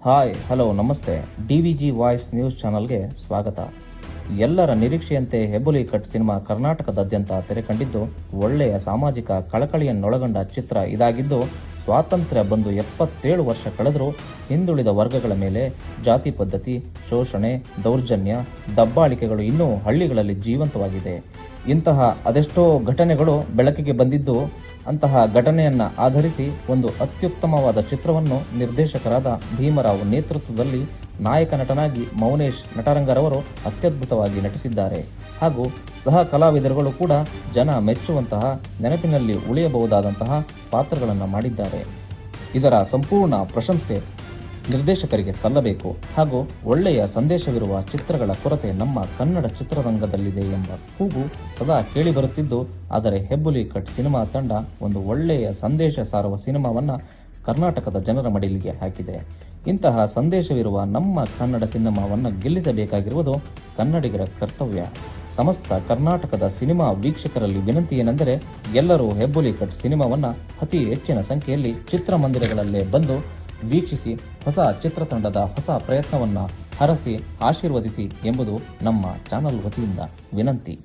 Hi, hello, namaste. D V G voice news ಚಾನಲ್ಗೆ ಸ್ವಾಗತ. ಎಲ್ಲರ ನಿರೀಕ್ಷೆಯಂತೆ ಹೆಬುಲಿ ಕಟ್ ಸಿನಿಮಾ ಕರ್ನಾಟಕದಾದ್ಯಂತ ತೆರೆ ಕಂಡಿದ್ದು ಒಳ್ಳೆಯ ಸಾಮಾಜಿಕ ಕಳಕಳಿಯನ್ನೊಳಗೊಂಡ ಚಿತ್ರ ಇದಾಗಿದ್ದು ಸ್ವಾತಂತ್ರ್ಯ ಬಂದು ಎಪ್ಪತ್ತೇಳು ವರ್ಷ ಕಳೆದರೂ ಹಿಂದುಳಿದ ವರ್ಗಗಳ ಮೇಲೆ ಜಾತಿ ಪದ್ಧತಿ, ಶೋಷಣೆ, ದೌರ್ಜನ್ಯ, ದಬ್ಬಾಳಿಕೆಗಳು ಇನ್ನೂ ಹಳ್ಳಿಗಳಲ್ಲಿ ಜೀವಂತವಾಗಿದೆ. ಇಂತಹ ಅದೆಷ್ಟೋ ಘಟನೆಗಳು ಬೆಳಕಿಗೆ ಬಂದಿದ್ದು, ಅಂತಹ ಘಟನೆಯನ್ನ ಆಧರಿಸಿ ಒಂದು ಅತ್ಯುತ್ತಮವಾದ ಚಿತ್ರವನ್ನು ನಿರ್ದೇಶಕರಾದ ಭೀಮರಾವ್ ನೇತೃತ್ವದಲ್ಲಿ ನಾಯಕ ನಟನಾಗಿ ಮೌನೇಶ್ ನಟರಂಗರವರು ಅತ್ಯದ್ಭುತವಾಗಿ ನಟಿಸಿದ್ದಾರೆ. ಹಾಗೂ ಸಹ ಕಲಾವಿದರುಗಳು ಕೂಡ ಜನ ಮೆಚ್ಚುವಂತಹ, ನೆನಪಿನಲ್ಲಿ ಉಳಿಯಬಹುದಾದಂತಹ ಪಾತ್ರಗಳನ್ನು ಮಾಡಿದ್ದಾರೆ. ಇದರ ಸಂಪೂರ್ಣ ಪ್ರಶಂಸೆ ನಿರ್ದೇಶಕರಿಗೆ ಸಲ್ಲಬೇಕು ಹಾಗೂ ಒಳ್ಳೆಯ ಸಂದೇಶವಿರುವ ಚಿತ್ರಗಳ ಕೊರತೆ ನಮ್ಮ ಕನ್ನಡ ಚಿತ್ರರಂಗದಲ್ಲಿದೆ ಎಂಬ ಕೂಗು ಸದಾ ಕೇಳಿಬರುತ್ತಿದ್ದು ಆದರೆ ಹೆಬ್ಬುಲಿ ಕಟ್ ಸಿನಿಮಾ ತಂಡ ಒಂದು ಒಳ್ಳೆಯ ಸಂದೇಶ ಸಾರುವ ಸಿನಿಮಾವನ್ನ ಕರ್ನಾಟಕದ ಜನರ ಮಡಿಲಿಗೆ ಹಾಕಿದೆ. ಇಂತಹ ಸಂದೇಶವಿರುವ ನಮ್ಮ ಕನ್ನಡ ಸಿನಿಮಾವನ್ನು ಗೆಲ್ಲಿಸಬೇಕಾಗಿರುವುದು ಕನ್ನಡಿಗರ ಕರ್ತವ್ಯ. ಸಮಸ್ತ ಕರ್ನಾಟಕದ ಸಿನಿಮಾ ವೀಕ್ಷಕರಲ್ಲಿ ವಿನಂತಿ ಏನೆಂದರೆ ಎಲ್ಲರೂ ಹೆಬ್ಬುಲಿ ಕಟ್ ಸಿನಿಮಾವನ್ನ ಅತಿ ಹೆಚ್ಚಿನ ಸಂಖ್ಯೆಯಲ್ಲಿ ಚಿತ್ರಮಂದಿರಗಳಲ್ಲೇ ಬಂದು ವೀಕ್ಷಿಸಿ ಹೊಸ ಚಿತ್ರತಂಡದ ಹೊಸ ಪ್ರಯತ್ನವನ್ನು ಹರಸಿ ಆಶೀರ್ವದಿಸಿ ಎಂಬುದು ನಮ್ಮ ಚಾನಲ್ ವತಿಯಿಂದ ವಿನಂತಿ.